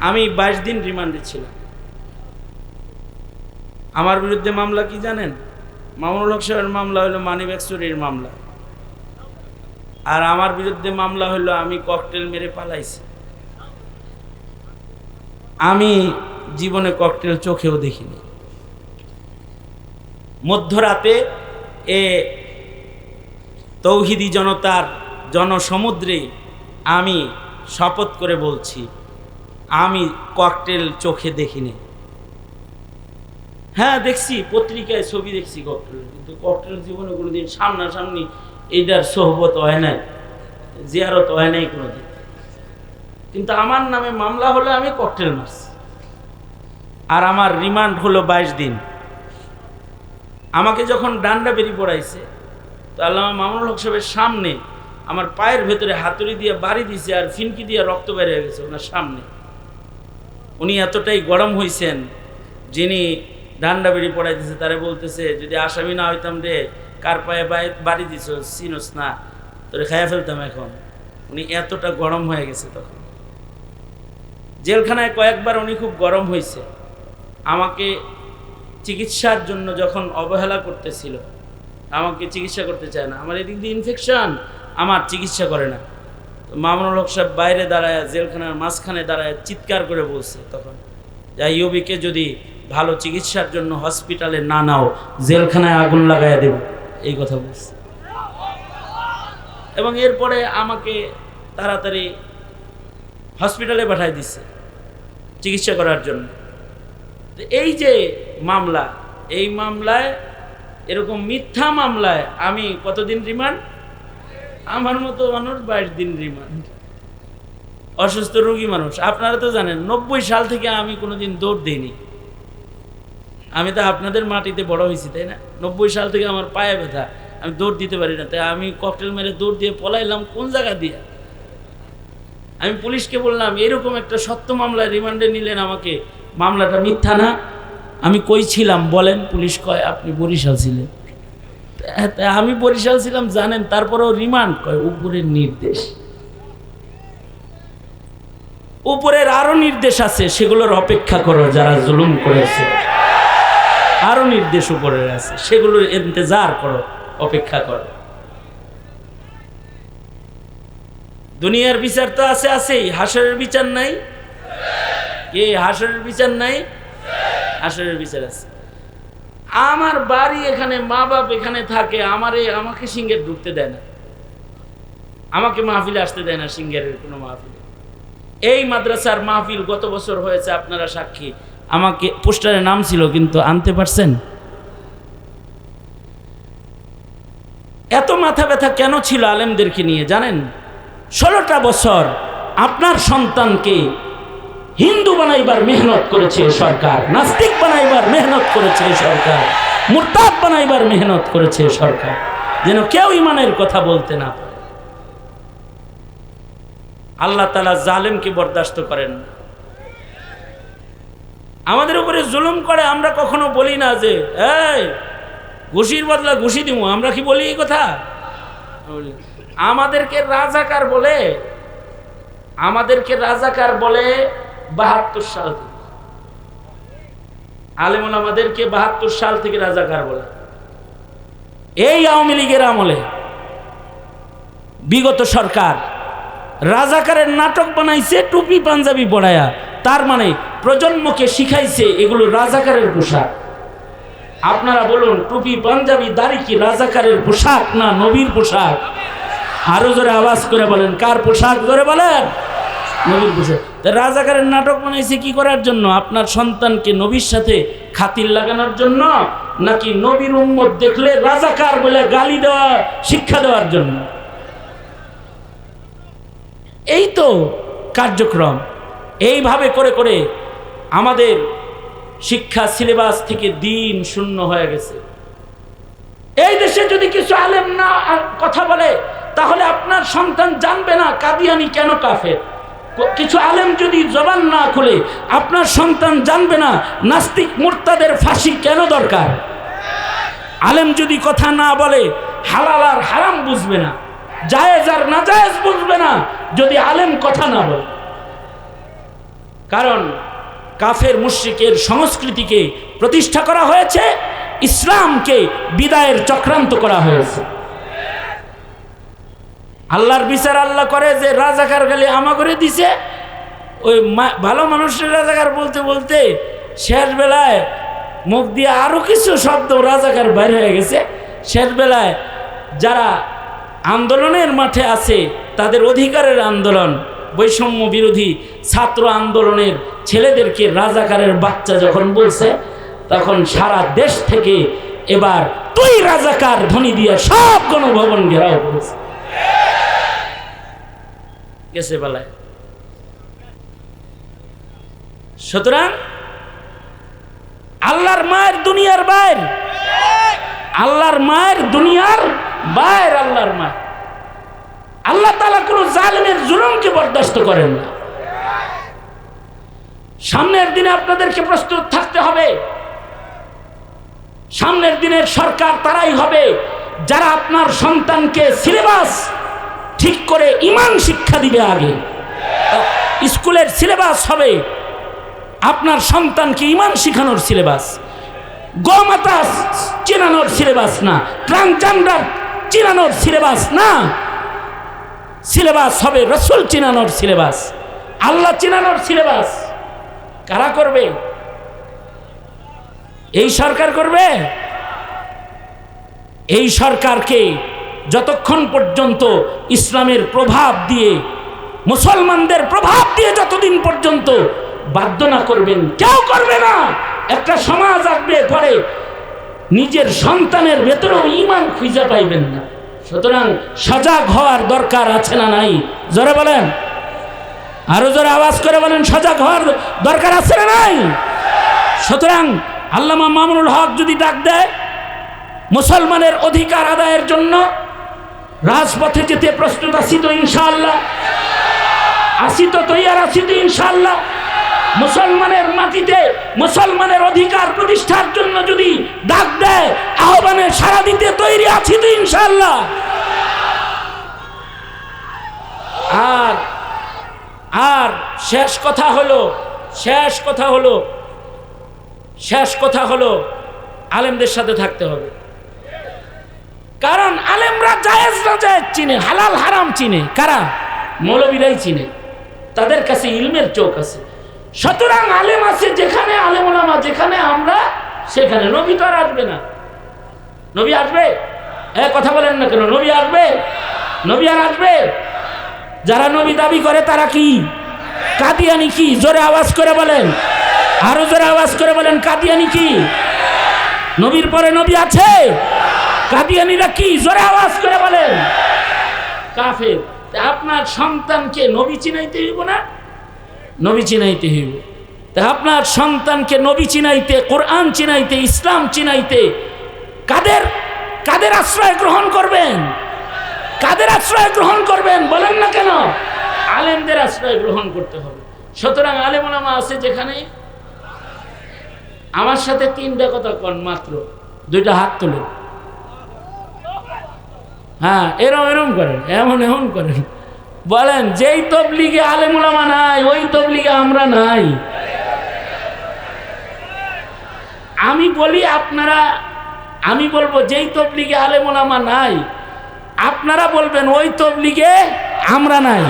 আমি বাইশ দিন রিমান্ডে ছিলাম। আমার বিরুদ্ধে মামলা কি জানেন? মামুনুল হক সাহেবের মামলা হলো মানিব্যাগ চুরির মামলা। আর আমার বিরুদ্ধে মামলা হলো আমি ককটেল মেরে পালাইছি। আমি জীবনে ককটেল চোখেও দেখিনি। মধ্যরাতে এ তৌহিদি জনতার জনসমুদ্রে আমি শপথ করে বলছি আমি ককটেল চোখে দেখিনি। হ্যাঁ দেখছি, পত্রিকায় ছবি দেখছি ককটেল কিন্তু ককটেল জীবনে কোনোদিন সামনাসামনি এইটার সোহবত হয় নাই, জিয়ারত হয় নাই কোনোদিন। কিন্তু আমার নামে মামলা হলে আমি ককটেল মারছি। আর আমার রিমান্ড হলো বাইশ দিন। আমাকে যখন ডান্ডা বেরিয়ে পড়াইছে, তো আল্লাহ মামুনুল হক সাহেবের সামনে আমার পায়ের ভেতরে হাতুড়ি দিয়ে বাড়ি দিছে আর ফিনকি দিয়ে রক্ত বের হয়ে গেছে ওনার সামনে। উনি এতটাই গরম হয়েছেন যিনি ডান্ডা বেরিয়ে পড়াই দিছে তারে বলতেছে, যদি আসামি না হইতাম রে, কার পায়ে বাড়ি দিছ, চিনোস না, তোরে খাইয়া ফেলতাম এখন। উনি এতটা গরম হয়ে গেছে তখন। জেলখানায় কয়েকবার উনি খুব গরম হয়েছে আমাকে চিকিৎসার জন্য যখন অবহেলা করতেছিল, আমাকে চিকিৎসা করতে চায় না। আমার এদিক দিয়ে ইনফেকশন আমার চিকিৎসা করে না। মামুনুল হক সাহেব বাইরে দাঁড়ায়, জেলখানার মাঝখানে দাঁড়ায় চিৎকার করে বলছে তখন, যে ইউবিকে যদি ভালো চিকিৎসার জন্য হসপিটালে না নাও, জেলখানায় আগুন লাগাইয়া দেব। এই কথা বলছে। এবং এরপরে আমাকে তাড়াতাড়ি হসপিটালে পাঠাই দিচ্ছে চিকিৎসা করার জন্য। এই যে মামলা, এই মামলায় এরকম মিথ্যা মামলায় আমি কতদিন রিমান্ড? আমার মতো মানুষ বাইশ দিন রিমান্ড অসুস্থ রোগী মানুষ। আপনারা তো জানেন, নব্বই সাল থেকে আমি কোনোদিন দৌড় দিইনি। আমি তো আপনাদের মাটিতে বড় হয়েছি, তাই না? নব্বই সাল থেকে আমার পায়ে ব্যথা। আমি দৌড় দিতে পারি না। তাই আমি ককটেল মেরে দৌড় দিয়ে পলাইলাম কোন জায়গা দিয়ে? আমি পুলিশকে বললাম, এরকম একটা সত্য মামলায় রিমান্ডে নিলেন আমাকে। মামলাটা মিথ্যা না। আমি কই ছিলাম, বলেন? পুলিশ কয়, আপনি বরিশাল ছিলেন। আমি বরিশাল ছিলাম, জানেন, তারপরেও রিমান্ড কয় উপরের নির্দেশ। উপরের আরও নির্দেশ আছে, সেগুলোর অপেক্ষা করো, যারা জুলুম করেছে। আরও নির্দেশ উপরের আছে, সেগুলোর ইন্তজার করো, অপেক্ষা করো। দুনিয়ার বিচার তো আছে, আছেই। হাসরের বিচার নাই? কে, হাসরের বিচার নাই? হাসরের বিচার আছে। আমার বাড়ি এখানে মা বাপ এখানে থাকে, আমারে, আমাকে সিঙ্গের ঢুকতে দেয় না। আমাকে মাহফিলে আসতে দেয় না সিঙ্গেরের কোনো মাহফিলে। এই মাদ্রাসার মাহফিল গত বছর হয়েছে, আপনারা সাক্ষী। আমাকে পোস্টারে নাম ছিল, কিন্তু আনতে পারছেন? এত মাথা ব্যথা কেন ছিল আলেমদেরকে নিয়ে, জানেন? ষোলোটা বছর আপনার সন্তানকে হিন্দু বানাইবার মেহনত করেছে সরকার, নাস্তিক বানাইবার মেহনত করেছে সরকার, মুরতাদ বানাইবার মেহনত করেছে সরকার। যেন কেউ ইমানের কথা বলতে না পারে। আল্লাহ তালা জালেমকে বরদাস্ত করেন। আমাদের উপরে জুলুম করে, আমরা কখনো বলি না যে ঘুষির বদলা ঘুষি দিব আমরা কি বলি এই কথা? আমাদেরকে রাজাকার বলে, আমাদেরকে রাজাকার বলে বাহাত্তর সাল থেকে। আলেমন আমাদেরকে বাহাত্তর সাল থেকে রাজাকার বলে। এই আওয়ামী লীগের আমলে বিগত সরকার রাজাকারের নাটক বানাইছে, টুপি, পাঞ্জাবি পড়ায়া তার মানে প্রজন্মকে শিখাইছে এগুলো রাজাকারের পোশাক। আপনারা বলুন, টুপি, পাঞ্জাবি, দাড়ি কি রাজাকারের পোশাক না নবীর পোশাক? আরও জোরে আওয়াজ করে বলেন, কার পোশাক জোরে বলেন? নবীর পোশাক। রাজাকারের নাটক বানাইছে কি করার জন্য? আপনার সন্তানকে নবীর সাথে খাতির লাগানোর জন্য নাকি নবীর উম্মত দেখলে রাজাকার বলে গালি দেওয়া, শিক্ষা দেওয়ার জন্য? এই তো কার্যক্রম। এইভাবে করে করে আমাদের শিক্ষা সিলেবাস থেকে দিন শূন্য হয়ে গেছে। এই দেশে যদি কিছু আলেম না কথা বলে, তাহলে আপনার সন্তান জানবে না কাদিয়ানি কেন কাফের? কিছু আলেম যদি জবান না খুলে, আপনার সন্তান জানবে না নাস্তিক মুরতাদের ফাঁসি কেন দরকার? আলেম যদি কথা না বলে, হালাল আর হারাম বুঝবে না, জায়েজ আর না জায়েজ বুঝবে না, যদি আলেম কথা না বলে। কারণ কাফের মুশ্রিকের সংস্কৃতিকে প্রতিষ্ঠা করা হয়েছে, ইসলামকে বিদায়ের চক্রান্ত করা হয়েছে। আল্লাহর বিচার আল্লাহ করে যে রাজাকার খালি আমা করে দিছে। ওই ভালো মানুষের রাজাকার বলতে বলতে শেষ বেলায় মুখ দিয়ে আরও কিছু শব্দ রাজাকার বাইর হয়ে গেছে। শেষ বেলায় যারা আন্দোলনের মাঠে আছে, তাদের অধিকারের আন্দোলন, বৈষম্য বিরোধী ছাত্র আন্দোলনের ছেলেদেরকে রাজাকারের বাচ্চা যখন বলছে, তখন সারা দেশ থেকে এবার তুই রাজাকার ধ্বনি দিয়ে সব গণভবন ঘেরাও করেছে। গেছে বেলায়। সুতরাং আল্লাহর মায়ের দুনিয়ার বাইর। আল্লাহর মায়ের দুনিয়ার বাইর আল্লাহর মায়ের আল্লাহ তালা কোনো জালেমের জুলুমকে বরদাস্ত করেন না। সামনের দিনে আপনাদেরকে প্রস্তুত থাকতে হবে। সামনের দিনের সরকার তারাই হবে যারা আপনার সন্তানকে সিলেবাস ঠিক করে ইমান শিক্ষা দিবে আগে। স্কুলের সিলেবাস হবে। আপনার সন্তানকে ইমান শিখানোর সিলেবাস। গোমাতা চেনানোর সিলেবাস না। ট্রান্সজেন্ডার চেনানোর সিলেবাস না। সিলেবাস হবে রসুল চেনানোর সিলেবাস। আল্লাহ চেনানোর সিলেবাস। কারা করবে? এই সরকার করবে? এই সরকারকে যতক্ষণ পর্যন্ত ইসলামের প্রভাব দিয়ে, মুসলমানদের প্রভাব দিয়ে যতদিন পর্যন্ত বাধ্য না করবেন, কেউ করবে না। একটা সমাজ আসবে পরে নিজের সন্তানের ভেতরেও ইমান খুঁজে পাইবেন না। সুতরাং সজাগ হওয়ার দরকার আছে না নাই? জোরে বলেন। আরও জোরে আওয়াজ করে বলেন, সজাগ হওয়ার দরকার আছে না নাই? সুতরাং আল্লামা মামুনুল হক যদি ডাক দেয়, মুসলমানের অধিকার আদায়ের জন্য রাজপথে যেতে প্রস্তুত আছি তো ইনশাআল্লাহ। আসি তো তৈয়ার আছি তো ইনশাআল্লাহ। মুসলমানের মাটিতে মুসলমানের অধিকার প্রতিষ্ঠার জন্য যদি ডাক দেয়, আহ্বানে সারা দিতে তৈরি আছি তো ইনশাআল্লাহ। আর আর শেষ কথা হলো, শেষ কথা হলো, শেষ কথা হলো, আলেমদের সাথে থাকতে হবে। কারণ আলেমরা জায়েজ না জায়েজ চিনে, হালাল হারাম চিনে। কারা? মৌলবীরাই চিনে। তাদের কাছে ইলমের চোখ আছে। সুতরাং আলেম আছে যেখানে আলেম ওলামা যেখানে, আমরা সেখানে। নবী তো আর আসবে না। নবী আসবে? এ, কথা বলেন না কেন? নবী আসবে? নবী আর আসবে? যারা নবী দাবি করে তারা কি? কাদিয়ানি কি? জোরে আওয়াজ করে বলেন। আরও জোরে আওয়াজ করে বলেন, কাদিয়ানি কি? নবীর পরে নবী আছে? কাদিয়ানিরা কি জোরে আওয়াজ করে বলেন? কাফের আপনার সন্তানকে নবী চিনাইতে হইব না? নবী চিনাইতে হইব। তা আপনার সন্তানকে নবী চিনাইতে, কোরআন চিনাইতে, ইসলাম চিনাইতে কাদের কাদের আশ্রয় গ্রহণ করবেন? কাদের আশ্রয় গ্রহণ করবেন? বলেন না কেন? আলেমদের আশ্রয় গ্রহণ করতে হবে। সুতরাং আলেমনামা আছে যেখানে? আমার সাথে তিনটা কথা কন মাত্র। দুইটা হাত তোলেন। হ্যাঁ এরম এরম করেন, এমন এমন করেন। বলেন, যেই তবলিগে আলেমুলামা নাই, ওই তবলিগে আমরা নাই। আমি বলি আপনারা, আমি বলব, যেই তবলিগে আলেমুলামা নাই, আপনারা বলবেন, ওই তবলিগে আমরা নাই।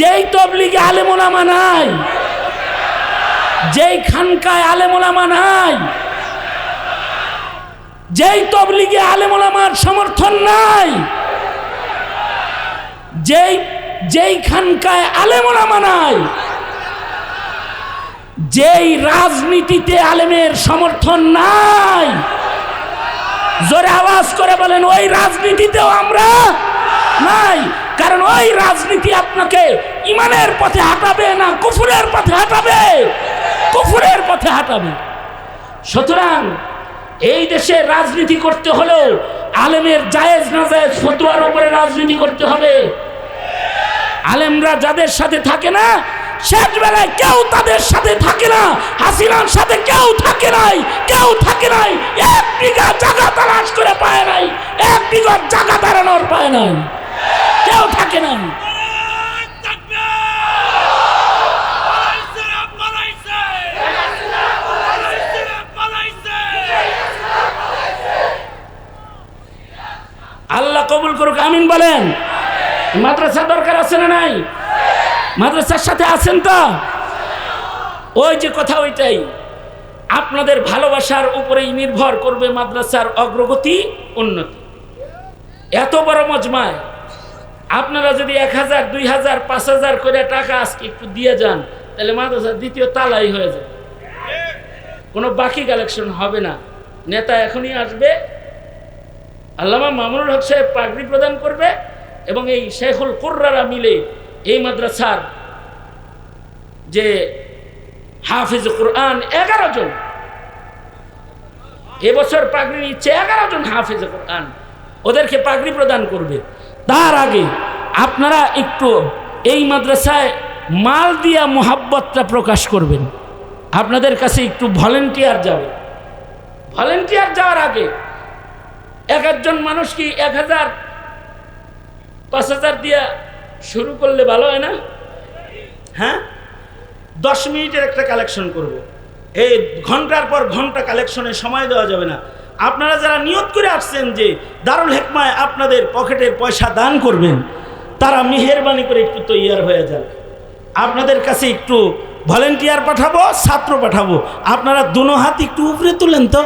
যেই তবলিগে আলেমুলামা নাই, যেই খানকায় আলেমুলামা নাই, যেই তবলিগে আলেমুলামার সমর্থন নাই যেই যেই খানকায় আলেমুলামা নাই, যেই রাজনীতিতে আলেমের সমর্থন নাই, জোরে আওয়াজ করে বলেন, ওই রাজনীতিতেও আমরা নাই, কারণ ওই রাজনীতি আপনাকে ইমানের পথে হাঁটাবে না কুফুরের পথে হাঁটাবে, কুফুরের পথে হাঁটাবে। সুতরাং এই দেশে রাজনীতি করতে হলেও আলেমের জায়েজ না জায়েজ ফতুয়ার উপরে রাজনীতি করতে হবে। আলেমরা যাদের সাথে থাকে না, শেষবেলায় কেউ তাদের সাথে থাকে না, হাসিনার সাথে কেউ থাকে নাই, কেউ থাকে নাই, এক বিঘা জায়গা তালাস করে পায় নাই, এক বিঘা জায়গা দাঁড়ানোর পায় নাই, কেউ থাকে নাই। আল্লাহ কবুল করুক, আমিন বলেন। মাদ্রাসা দরকার আছে না নাই? মাদ্রাসার সাথে আছেন তো? ওই যে কথা ওইটাই। আপনাদের ভালোবাসার উপরেই নির্ভর করবে মাদ্রাসার অগ্রগতি, উন্নতি। এত বড় মজমায়। আপনারা যদি এক হাজার, দুই হাজার, পাঁচ হাজার করে টাকা আজকে একটু দিয়ে যান, তাহলে মাদ্রাসার দ্বিতীয় তালাই হয়ে যাবে। কোনো বাকি কালেকশন হবে না। নেতা এখনই আসবে। আল্লামা মামুনুল হক সাহেব পাগড়ি প্রদান করবে। এবং এই শেখুল কুর্রারা মিলে এই মাদ্রাসার যে হাফিজ কোরআন এগারো জন, এবছর পাগড়ি নিচ্ছে এগারো জন হাফিজ কোরআন, ওদেরকে পাগড়ি প্রদান করবে। তার আগে আপনারা একটু এই মাদ্রাসায় মাল দিয়া মোহাব্বতটা প্রকাশ করবেন। আপনাদের কাছে একটু ভলেন্টিয়ার যাবে। ভলেন্টিয়ার যাওয়ার আগে এক একজন মানুষ কি এক হাজার পাঁচ হাজার দিয়া শুরু করলে ভালো হয় না? হ্যাঁ? দশ মিনিটের একটা কালেকশন করব। এই ঘণ্টার পর ঘণ্টা কালেকশনে সময় দেওয়া যাবে না। আপনারা যারা নিয়ত করে আসছেন যে দারুল হেকমায় আপনাদের পকেটের পয়সা দান করবেন, তারা মেহেরবানি করে একটু তৈয়ার হয়ে যান। আপনাদের কাছে একটু ভলেন্টিয়ার পাঠাবো, ছাত্র পাঠাবো। আপনারা দুনো হাত একটু উপরে তুলেন তো।